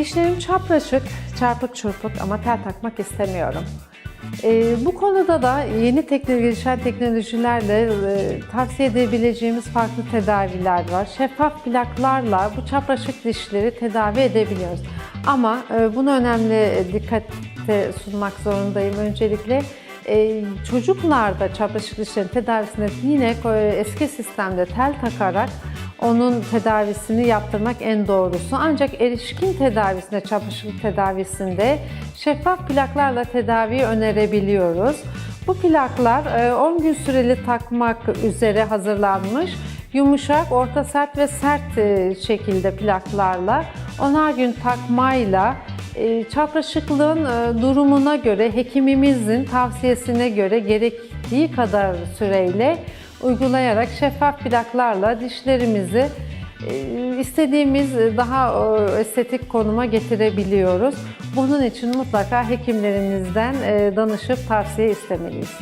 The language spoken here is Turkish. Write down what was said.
Dişlerim çapraşık, çarpık çırpık ama tel takmak istemiyorum. Ee, bu konuda da yeni teknoloji, gelişen teknolojilerle e, tavsiye edebileceğimiz farklı tedaviler var. Şeffaf plaklarla bu çapraşık dişleri tedavi edebiliyoruz. Ama e, bunu önemli dikkate sunmak zorundayım. Öncelikle e, çocuklarda çapraşık dişlerin tedavisinde yine e, eski sistemde tel takarak onun tedavisini yaptırmak en doğrusu. Ancak erişkin tedavisinde, çapraşıklık tedavisinde şeffaf plaklarla tedavi önerebiliyoruz. Bu plaklar e, 10 gün süreli takmak üzere hazırlanmış yumuşak, orta sert ve sert e, şekilde plaklarla 10'ar gün takmayla e, çapraşıklığın e, durumuna göre, hekimimizin tavsiyesine göre gerektiği kadar süreyle uygulayarak şeffaf plaklarla dişlerimizi e, istediğimiz daha e, estetik konuma getirebiliyoruz. Bunun için mutlaka hekimlerimizden e, danışıp tavsiye istemeliyiz.